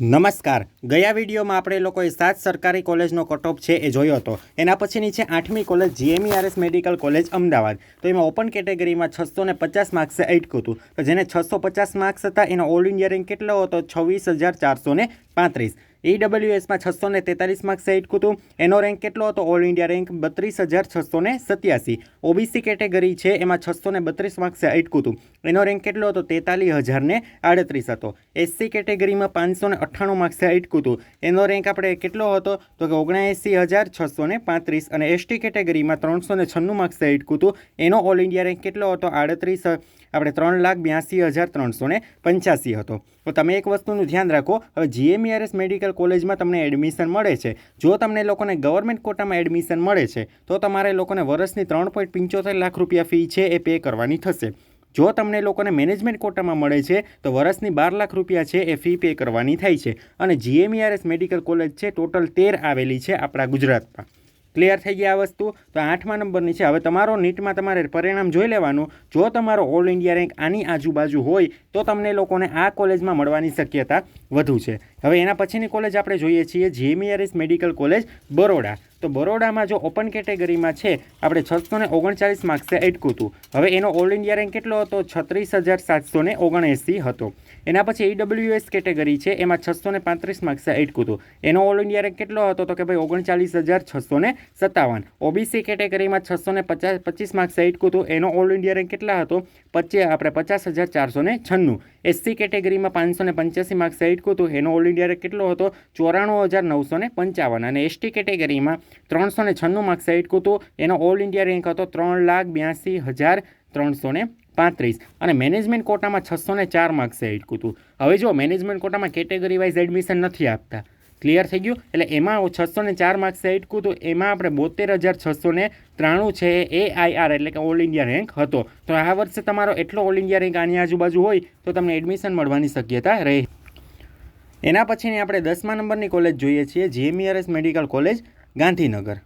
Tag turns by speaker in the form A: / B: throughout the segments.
A: નમસ્કાર. ગયા વિડીયોમાં આપણે લોકોએ સાત સરકારી કોલેજનો કટઓફ છે એ જોયો હતો. એના પછીની છે આઠમી college GMERS medical college Ahmedabad. તો એમાં ઓપન કેટેગરીમાં છસો ને પચાસ માર્ક્સે અટક્યું હતું. તો જેને છસો પચાસ માર્ક્સ હતા, એનો ઓલ ઇન્ડિયા રેન્ક કેટલો હતો? છવ્વીસ હજાર ચારસો ને પાંત્રીસ. ઈડબ્લ્યુએસમાં છસો ને તેતાલીસ માર્ક્સ અટક્યું હતું એનો રેન્ક કેટલો હતો? ઓલ ઇન્ડિયા રેન્ક બત્રીસ હજાર છસો ને સત્યાસી ઓબીસી કેટેગરી છે, એમાં છસો ને બત્રીસ માર્ક્સે અટક્યું હતું એનો રેન્ક કેટલો હતો? તેતાલીસ હજાર ને આડત્રીસ હતો. એસસી કેટેગરીમાં પાંચસો ને અઠ્ઠાણું માર્ક્સે અટક્યું હતું એનો રેન્ક આપણે કેટલો હતો? તો કે ઓગણએંસી હજાર છસો ને પાંત્રીસ અને એસટી કેટેગરીમાં ત્રણસો ને છન્નું માર્ક્સે અટક્યું હતું એનો ઓલ ઇન્ડિયા રેન્ક કેટલો હતો? આડત્રીસ, આપણે ત્રણ લાખ બ્યાસી હજાર ત્રણસો ને પંચ્યાસી હતો. તો તમે એક વસ્તુનું ધ્યાન રાખો. હવે જીએમઈઆરએસ મેડિકલ કોલેજમાં તમને એડમિશન મળે છે. જો તમને લોકોને ગવર્મેન્ટ કોટામાં એડમિશન મળે છે, તો તમારે લોકોને વર્ષની ત્રણ પોઈન્ટ પંચોતેર લાખ રૂપિયા ફી છે એ પે કરવાની થશે. જો તમને લોકોને મેનેજમેન્ટ કોટામાં મળે છે, તો વર્ષની બાર લાખ રૂપિયા છે એ ફી પે કરવાની થાય છે. અને જીએમઈઆરએસ મેડિકલ કોલેજ છે, ટોટલ તેર આવેલી છે આપણા ગુજરાતમાં. ક્લિયર થઈ ગયા આ વસ્તુ. તો આઠમા નંબરની છે. હવે તમારો નીટમાં તમારે પરિણામ જોઈ લેવાનું. જો તમારો ઓલ ઇન્ડિયા રેન્ક આની આજુબાજુ હોય, તો તમને લોકોને આ કોલેજમાં મળવાની શક્યતા વધુ છે. હવે એના પછીની કોલેજ આપણે જોઈએ છીએ. જીએમઈઆરએસ મેડિકલ કોલેજ બરોડા તો બરોડામાં જો ઓપન કેટેગરીમાં છે, આપણે છસો ને ઓગણચાલીસ માર્ક્સે અટક્યું હતું. હવે એનો ઓલ ઇન્ડિયા રેન્ક કેટલો હતો? છત્રીસ હજાર સાતસો ને ઓગણએંસી હતો. એના પછી ઈડબ્લ્યુએસ કેટેગરી છે, એમાં છસો ને પાંત્રીસ માર્ક્સે અટક્યું હતું. એનો ઓલ ઇન્ડિયા રેન્ક કેટલો હતો? તો કે ભાઈ ઓગણચાલીસ હજાર છસો ને સત્તાવન. ઓબીસી કેટેગરીમાં છસો ને પચાસ, પચીસ માર્ક્સે અટક્યું હતું. એનો ઓલ ઇન્ડિયા રેન્ક કેટલા હતો? પચી, આપણે પચાસ હજાર ચારસો ને છન્નું. એસસી કેટેગરીમાં પાંચસો ને પંચ્યાસી માર્ક્સે અટક્યું હતું. એનો ઓલ ઇન્ડિયા રેન્ક કેટલો હતો? ચોરાણું હજાર નવસો ને પંચાવન. અને એસટી કેટેગરીમાં ત્રણસો ને છન્નું માર્ક્સ અટકું હતું એનો ઓલ ઇન્ડિયા રેન્ક હતો ત્રણ લાખ બ્યાસી હજાર ત્રણસો ને પાંત્રીસ. અને મેનેજમેન્ટ કોટામાં છસો ને ચાર માર્ક્સે અટકું હતું હવે જો મેનેજમેન્ટ કોટામાં કેટેગરી વાઇઝ એડમિશન નથી આપતા. ક્લિયર થઈ ગયું? એટલે એમાં છસો ને ચાર માર્ક્સે અટકું હતું એમાં આપણે બોતેર હજાર છસો ને ત્રાણું છે એ આઈઆર એટલે કે ઓલ ઇન્ડિયા રેન્ક હતો. તો આ વર્ષે તમારો એટલો ઓલ ઇન્ડિયા રેન્ક આની આજુબાજુ હોય, તો તમને એડમિશન મળવાની શક્યતા રહે. એના પછીની આપણે દસમા નંબરની કોલેજ જોઈએ છીએ. GMERS medical college Gandhinagar.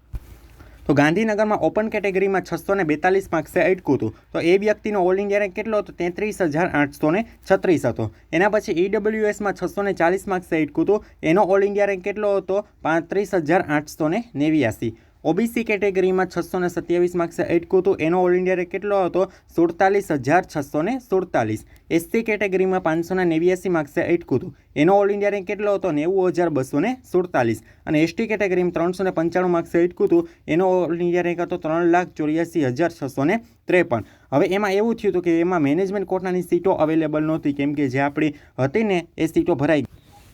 A: તો ગાંધીનગરમાં ઓપન કેટેગરીમાં છસો ને બેતાલીસ માર્ક્સે અટક્યું હતું. તો એ વ્યક્તિનો ઓલ ઇન્ડિયા રેન્ક કેટલો હતો? તેત્રીસ હજાર આઠસો ને છત્રીસ હતો. એના પછી ઈડબ્લ્યુએસમાં છસો ને ચાલીસ માર્ક્સે અટક્યું હતું. એનો ઓલ ઇન્ડિયા રેન્ક કેટલો હતો? પાંત્રીસ હજાર આઠસો ને નેવ્યાસી. ઓબીસી કેટેગરીમાં છસો ને સત્યાવીસ માર્ક્સે અટક્યું હતું. એનો ઓલ ઇન્ડિયા રેન્ક કેટલો હતો. સુડતાલીસ હજાર છસો ને સુડતાલીસ. એસસી કેટેગરીમાં પાંચસો ને નેવ્યાસી માર્ક્સે અટક્યું હતું. એનો ઓલ ઇન્ડિયા રેન્ક કેટલો હતો નેવું હજાર બસો ને સુડતાલીસ. અને એસટી કેટેગરીમાં ત્રણસો ને પંચાણું માર્ક્સે અટક્યું હતું. એનો ઓલ ઇન્ડિયા રેન્ક હતો ત્રણ લાખ ચોર્યાસી હજાર છસો ને ત્રેપન. હવે એમાં એવું થયું હતું કે એમાં મેનેજમેન્ટ કોટાની સીટો અવેલેબલ નહોતી. કેમ કે જે આપણી હતી ને, એ સીટો ભરાઈ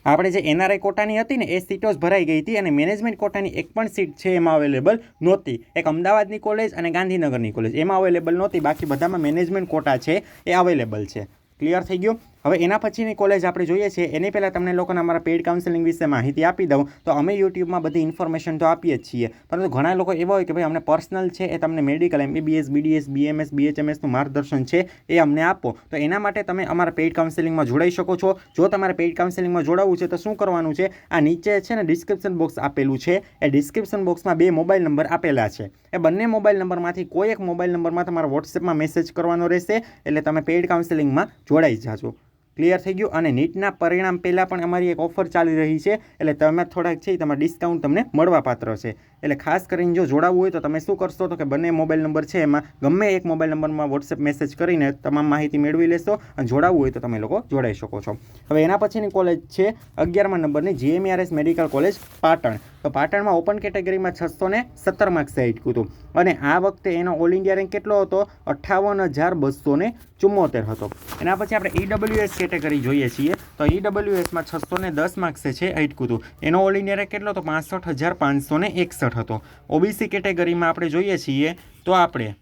A: આપણે જે એનઆરઆઈ કોટાની હતી ને, એ સીટો જ ભરાઈ ગઈ હતી અને મેનેજમેન્ટ કોટાની એક પણ સીટ છે એમાં અવેલેબલ નહોતી. એક અમદાવાદની કોલેજ અને ગાંધીનગરની કોલેજ એમાં અવેલેબલ નહોતી. બાકી બધામાં મેનેજમેન્ટ કોટા છે, એ અવેલેબલ છે. ક્લિયર થઈ ગયું? હવે એના પછીની કોલેજ આપણે જોઈએ છીએ, એની પહેલાં તમને લોકોને અમારા પેઇડ કાઉન્સેલિંગ વિશે માહિતી આપી દઉં. તો અમે યુટ્યુબમાં બધી ઇન્ફોર્મેશન તો આપીએ જ છીએ. પરંતુ ઘણા લોકો એવા હોય કે ભાઈ અમને પર્સનલ છે, એ તમને મેડિકલ એમબીબીએસ બીડીએસ બીએમએસ બીએચએમએસનું માર્ગદર્શન છે, એ અમને આપો. તો એના માટે તમે અમારા પેઇડ કાઉન્સેલિંગમાં જોડાઈ શકો છો. જો તમારે પેઇડ કાઉન્સેલિંગમાં જોડાવવું છે, તો શું કરવાનું છે? આ નીચે છે ને ડિસ્ક્રિપ્શન બોક્સ આપેલું છે. એ ડિસ્ક્રિપ્શન બોક્સમાં બે મોબાઈલ નંબર આપેલા છે. એ બંને મોબાઈલ નંબરમાંથી કોઈ એક મોબાઈલ નંબરમાં તમારા વોટ્સએપમાં મેસેજ કરવાનો રહેશે, એટલે તમે પેઇડ કાઉન્સેલિંગમાં જોડાઈ જાજો. ક્લિયર થઈ ગયું અને નીટના પરિણામ પહેલાં પણ અમારી એક ઓફર ચાલી રહી છે. એટલે તમે થોડાક છે તમારા ડિસ્કાઉન્ટ તમને મળવાપાત્ર છે. એટલે ખાસ કરીને જો જોડાવવું હોય તો તમે શું કરશો તો કે બંને મોબાઈલ નંબર છે એમાં ગમે એક મોબાઈલ નંબરમાં વોટ્સએપ મેસેજ કરીને તમામ માહિતી મેળવી લેશો અને જોડાવવું હોય તો તમે લોકો જોડાઈ શકો છો. હવે એના પછીની કોલેજ છે અગિયારમા નંબરની જીએમઆરએસ મેડિકલ કોલેજ પાટણ. તો પાટણમાં ઓપન કેટેગરીમાં છસો ને સત્તર માર્ક્સે અટકું હતું. અને આ વખતે એનો ઓલ ઇન્ડિયા રેન્ક કેટલો હતો? અઠ્ઠાવન હજાર બસો ને ચુમ્મોતેર હતો. એના પછી આપણે ઈડબ્લ્યુએસ કેટેગરી જોઈએ છીએ. તો ઈડબ્લ્યુએસમાં છસો ને દસ માર્ક્સે છે અટકું હતું. એનો ઓલ ઇન્ડિયા રેન્ક કેટલો હતો? પાસઠ હજાર પાંચસો એકસઠ હતો. ઓબીસી કેટેગરીમાં આપણે જોઈએ છીએ તો આપણે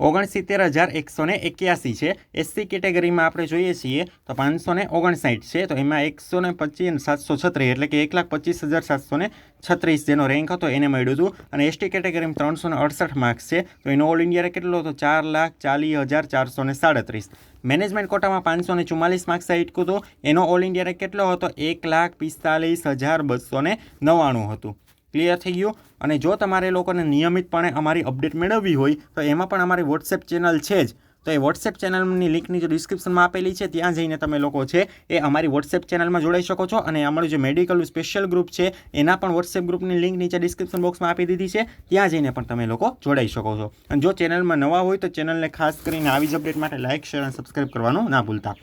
A: ઓગણસિત્તેર હજાર એકસો ને એક્યાસી છે. એસસી કેટેગરીમાં આપણે જોઈએ છીએ તો પાંચસો ને ઓગણસાઠ છે. તો એમાં એકસો ને પચીસ સાતસો છત્રીસ એટલે કે એક લાખ પચીસ હજાર સાતસો ને છત્રીસ જેનો રેન્ક હતો એને મળ્યું હતું. અને એસટી કેટેગરીમાં ત્રણસો ને અડસઠ માર્ક્સ છે. તો એનો ઓલ ઇન્ડિયા કેટલો હતો ચાર લાખ ચાલીસ હજાર ચારસો ને સાડત્રીસ. મેનેજમેન્ટ કોટામાં પાંચસો ને ચુમ્માલીસ માર્ક્સ અટકું હતું. એનો ઓલ ઇન્ડિયા કેટલો હતો એક લાખ પિસ્તાલીસ હજાર બસો ને નવ્વાણું હતું. ક્લિયર થઈ ગયું. અને જો તમારે લોકોને નિયમિતપણે અમારી અપડેટ મેળવવી હોય, તો એમાં પણ અમારી વોટ્સએપ ચેનલ છે જ. તો એ વોટ્સએપ ચેનલની લિંકની જે ડિસ્ક્રિપ્શનમાં આપેલી છે, ત્યાં જઈને તમે લોકો છે, એ અમારી વોટ્સએપ ચેનલમાં જોડાઈ શકો છો. અને અમારું જે મેડિકલનું સ્પેશિયલ ગ્રુપ છે, એના પણ વોટ્સએપ ગ્રુપની લિંક નીચે ડિસ્ક્રિપ્શન બોક્સમાં આપી દીધી છે. ત્યાં જઈને પણ તમે લોકો જોડાઈ શકો છો. અને જો ચેનલમાં નવા હોય, તો ચેનલને ખાસ કરીને આવી જ અપડેટ માટે લાઇક શેર અને સબસ્ક્રાઇબ કરવાનું ના ભૂલતા.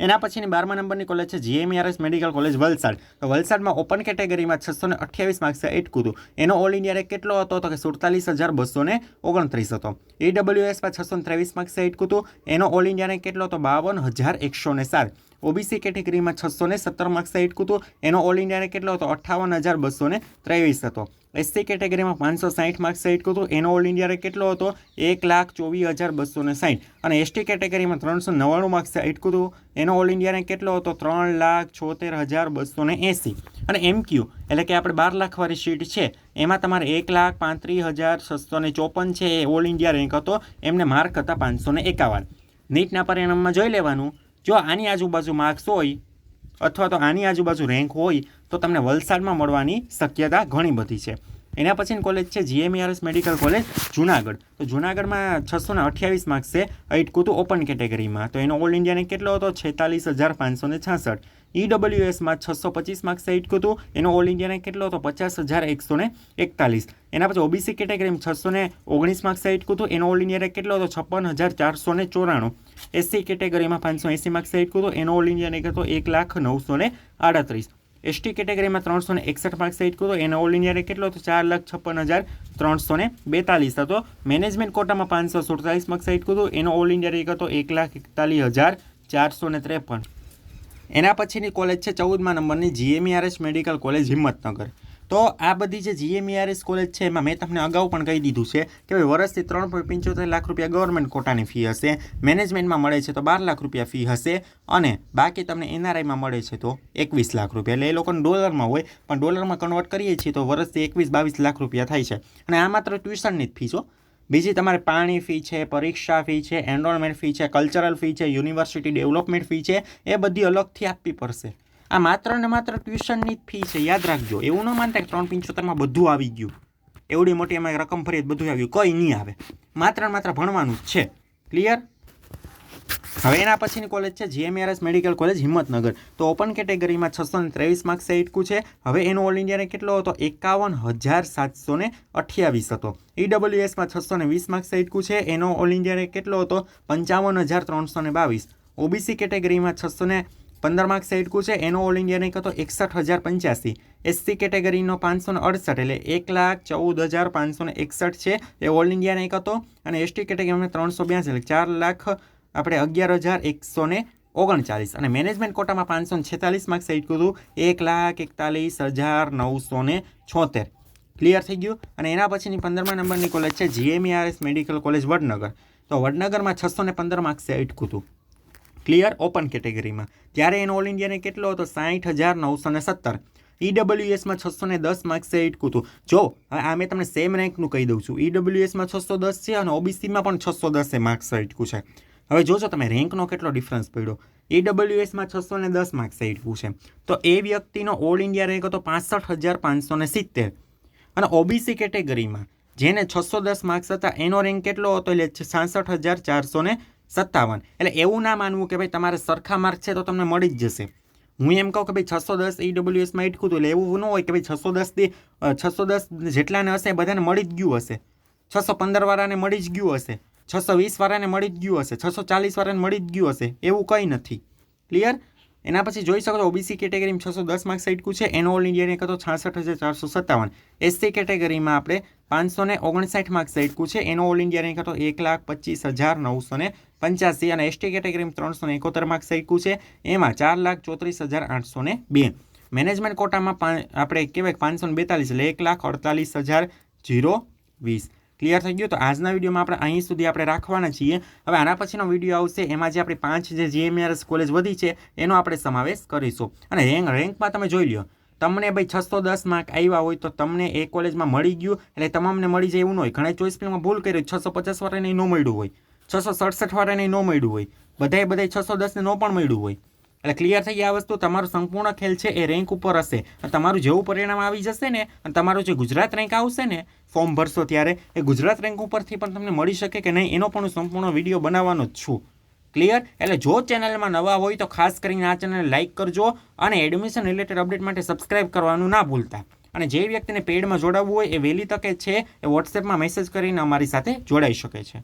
A: એના પછીની બારમા નંબરની કોલેજ છે જીએમઆરએસ મેડિકલ કોલેજ વલસાડ. તો વલસાડમાં ઓપન કેટેગરીમાં છસો ને અઠ્યાવીસ માર્ક્સે એટકું એનો ઓલ ઇન્ડિયા રેક કેટલો હતો તો કે સુડતાલીસ હજાર બસો ને ઓગણત્રીસ હતો. ઈડબ્લ્યુએસમાં છસો ને ત્રેવીસ માર્ક્સે એટકું એનો ઓલ ઇન્ડિયા રેક કેટલો હતો? બાવન હજાર એકસો ને સાત. ઓબીસી કેટેગરીમાં છસો ને સત્તર માર્ક્સે એટકું હતું એનો ઓલ ઇન્ડિયા કેટલો હતો? અઠ્ઠાવન હજાર બસો ને ત્રેવીસ હતો. એસસી કેટેગરીમાં પાંચસો સાઠ માર્ક્સે સાઈટ હતું એનો ઓલ ઇન્ડિયા કેટલો હતો? એક લાખ ચોવીસ હજાર બસો ને સાઠ અને એસટી કેટેગરીમાં ત્રણસો નવ્વાણું માર્ક્સ સાઈટ હતું એનો ઓલ ઇન્ડિયા કેટલો હતો? ત્રણ લાખ છોતેર હજાર બસો ને એંસી. અને એમક્યુ એટલે કે આપણે બાર લાખવાળી શીટ છે. એમાં તમારે એક લાખ પાંત્રીસ હજાર છસો ને ચોપન છે એ ઓલ ઇન્ડિયા રેન્ક હતો. એમને માર્ક હતા પાંચસો ને એકાવન. નીટના પરિણામમાં જોઈ લેવાનું. જો આની આજુબાજુ માર્ક્સ હોય અથવા તો આની આજુબાજુ રેન્ક હોય, તો તમને વલસાડમાં મળવાની શક્યતા ઘણી બધી છે. એના પછીની કોલેજ છે જીએમઆરએસ મેડિકલ કોલેજ જુનાગઢ. તો જુનાગઢમાં છસો ને અઠ્યાવીસ માર્ક્સ છે એઇટ કુતું ઓપન કેટેગરીમાં તો એનો ઓલ ઇન્ડિયાને કેટલો હતો? છેતાલીસ હજાર પાંચસો ને છાસઠ. ઈડબ્લ્યુએસમાં છસો પચીસ માર્ક્સ એઇટ હતું એનો ઓલ ઇન્ડિયાને કેટલો હતો? પચાસ હજાર એકસો ને એકતાલીસ. એના પછી ઓબીસી કેટેગરીમાં છસો ને ઓગણીસ માર્ક્સ એઇટ હતું એનો ઓલ ઇન્ડિયાને કેટલો હતો? છપ્પન હજાર ચારસો ને ચોરાણું. એસસી કેટેગરીમાં પાંચસો એંસી માર્ક્સ એઇટ કુતું. એનો ઓલ ઇન્ડિયાને હતો એક લાખ નવસો ને આડત્રીસ. એસટી કેટેગરીમાં ત્રણસો ને એકસઠ માર્ક્સ એઇટ હતું એનો ઓલ ઇન્ડિયાને કેટલો હતો? ચાર લાખ છપ્પન હજાર ત્રણસો ને બેતાલીસ હતો. મેનેજમેન્ટ કોટામાં પાંચસો સુડતાલીસ માર્ક્સ એઇટ હતું એનો ઓલ ઇન્ડિયા રેક હતો એક લાખ એકતાલીસ હજાર ચારસો ને ત્રેપન. એના પછીની કોલેજ છે ચૌદમા નંબરની જીએમઈઆરએસ મેડિકલ કોલેજ હિંમતનગર. તો આ બધી જે જીએમઈઆરએસ કોલેજ છે એમાં મેં તમને અગાઉ પણ કહી દીધું છે કે ભાઈ વર્ષથી ત્રણ પોઈન્ટ પંચોતેર લાખ રૂપિયા ગવર્મેન્ટ કોટાની ફી હશે મેનેજમેન્ટમાં મળે છે તો બાર લાખ રૂપિયા ફી હશે અને બાકી તમને એનઆરઆઈમાં મળે છે તો એકવીસ લાખ રૂપિયા. એટલે એ લોકોને ડોલરમાં હોય, પણ ડોલરમાં કન્વર્ટ કરીએ છીએ તો વર્ષથી એકવીસ બાવીસ લાખ રૂપિયા થાય છે. અને આ માત્ર ટ્યુશનની જ ફી છો બીજી તમારે પાણી ફી છે, પરીક્ષા ફી છે એનરોલમેન્ટ ફી છે કલ્ચરલ ફી છે યુનિવર્સિટી ડેવલપમેન્ટ ફી છે, એ બધી અલગથી આપવી પડશે. આ માત્ર ને માત્ર ટ્યુશનની ફી છે, યાદ રાખજો. એવું ન માનતા કે ત્રણ પંચોતેરમાં બધું આવી ગયું. એવડી મોટી એમાં રકમ ફરી બધું આવ્યું કંઈ નહીં આવે. માત્ર માત્ર ભણવાનું જ છે. ક્લિયર હવે એના પછીની કોલેજ છે જીએમઆરએસ મેડિકલ કોલેજ હિંમતનગર. તો ઓપન કેટેગરીમાં છસો ને ત્રેવીસ માર્ક્સ એટકું છે. હવે એનો ઓલ ઇન્ડિયાને કેટલો હતો? એકાવન હજાર સાતસો ને અઠ્યાવીસ હતો. ઈડબ્લ્યુએસમાં છસો ને વીસ માર્ક્સ એટકું છે. એનો ઓલ ઇન્ડિયાને કેટલો હતો? પંચાવન હજાર ત્રણસો ને બાવીસ. ઓબીસી કેટેગરીમાં છસો ને પંદર માર્ક્સ એટકું છે. એનો ઓલ ઇન્ડિયાને હતો એકસઠ હજાર પંચ્યાસી. એસસી કેટેગરીનો પાંચસો ને અડસઠ એટલે એક લાખ ચૌદ હજાર પાંચસો ને એકસઠ છે. એ ઓલ ઇન્ડિયાને એક હતો. અને એસટી કેટેગરીમાં ત્રણસો બ્યાસી એટલે ચાર લાખ આપણે અગિયાર હજાર એકસો ને ઓગણચાલીસ અને મેનેજમેન્ટ કોટામાં પાંચસો ને છેતાલીસ માર્ક્સ એટ કીધું એક લાખ એકતાલીસ હજાર નવસો ને છોતેર. ક્લિયર થઈ ગયું? અને એના પછીની પંદરમા નંબરની કોલેજ છે જીએમઈઆરએસ મેડિકલ કોલેજ વડનગર. તો વડનગરમાં છસો ને પંદર માર્ક્સે એટકું હતું. ક્લિયર ઓપન કેટેગરીમાં ત્યારે એનો ઓલ ઇન્ડિયાને કેટલો હતો? સાઠ હજાર નવસો ને સત્તર. ઈડબ્લ્યુએસમાં છસો ને દસ માર્ક્સે એટકું હતું. જો, હવે આ મેં તમને સેમ રેન્કનું કહી દઉં છું. ઈડબ્લ્યુએસમાં છસો દસ છે અને ઓબીસીમાં પણ છસો દસે માર્ક્સ એટકું છે. હવે જોજો તમે, રેન્કનો કેટલો ડિફરન્સ પડ્યો? ઈડબ્લ્યુએસમાં છસો ને દસ માર્ક્સ આવ્યું છે. તો એ વ્યક્તિનો ઓલ ઇન્ડિયા રેન્ક હતો પાસઠ હજાર પાંચસો ને સિત્તેર. અને ઓબીસી કેટેગરીમાં જેને છસો દસ માર્ક્સ હતા, એનો રેન્ક કેટલો હતો? એટલે છાસઠ હજાર ચારસો ને સત્તાવન. એટલે એવું ના માનવું કે ભાઈ તમારે સરખા માર્ક છે તો તમને મળી જ જશે. હું એમ કહું કે ભાઈ છસો દસ ઈડબ્લ્યુએસમાં ઇટકું હતું એટલે એવું ન હોય કે ભાઈ છસો દસથી છસો દસ જેટલાને હશે એ બધાને મળી જ ગયું હશે. છસો પંદર વાળાને મળી જ ગયું હશે. છસો વીસ વાળાને મળી જ ગયું હશે, છસો ચાલીસ વાળાને મળી જ ગયું હશે, એવું કંઈ નથી. ક્લિયર એના પછી જોઈ શકો છો ઓબીસી કેટેગરીમાં છસો દસ માર્ક્સ આઈટકું છે એનો ઓલ ઇન્ડિયાને હતો છાસઠ હજાર ચારસો સત્તાવન. એસસી કેટેગરીમાં આપણે પાંચસો ને ઓગણસાઠ માર્ક્સ આઈટકું છે એનો ઓલ ઇન્ડિયાની હતો એક લાખ પચીસ હજાર નવસો ને પંચ્યાસી અને એસટી કેટેગરીમાં ત્રણસો ને એકોતેર માર્ક્સ આઈટકું છે, એમાં ચાર લાખ ચોત્રીસ હજાર આઠસો ને બે મેનેજમેન્ટ કોટામાં આપણે કહેવાય પાંચસો ને બેતાલીસ એટલે એક લાખ અડતાલીસ હજાર જીરો વીસ. ક્લિયર થઈ ગયું? તો આજના વિડીયોમાં આપણે અહીં સુધી આપણે રાખવાના છીએ. હવે આના પછીનો વીડિયો આવશે, એમાં જે આપણી પાંચ જે જીએમઆરએસ કોલેજ વધી છે, એનો આપણે સમાવેશ કરીશું. અને રેન્ક રેન્કમાં તમે જોઈ લો તમને ભાઈ છસો દસ માર્ક આવ્યા હોય તો તમને એ કોલેજમાં મળી ગયું. એટલે તમામને મળી જાય એવું ન હોય. ઘણા ચોઈસ ફિલ્મમાં ભૂલ કરી છસો પચાસ વાળાને ન મળ્યું હોય. છસો સડસઠ વાળાને ન મળ્યું હોય. બધાએ બધાએ છસો દસને ન પણ મળ્યું હોય. એટલે ક્લિયર થઈ ગયા આ વસ્તુ, તમારો સંપૂર્ણ ખેલ છે એ રેન્ક ઉપર હશે. અને તમારું જેવું પરિણામ આવી જશે ને, અને તમારું જે ગુજરાત રેન્ક આવશે ને ફોર્મ ભરશો ત્યારે, એ ગુજરાત રેન્ક ઉપરથી પણ તમને મળી શકે કે નહીં, એનો પણ હું સંપૂર્ણ વીડિયો બનાવવાનો જ છું. ક્લિયર એટલે જો ચેનલમાં નવા હોય તો ખાસ કરીને આ ચેનલને લાઇક કરજો અને એડમિશન રિલેટેડ અપડેટ માટે સબસ્ક્રાઇબ કરવાનું ના ભૂલતા. અને જે વ્યક્તિને પેડમાં જોડાવવું હોય એ વહેલી તકે છે એ વોટ્સએપમાં મેસેજ કરીને અમારી સાથે જોડાઈ શકે છે.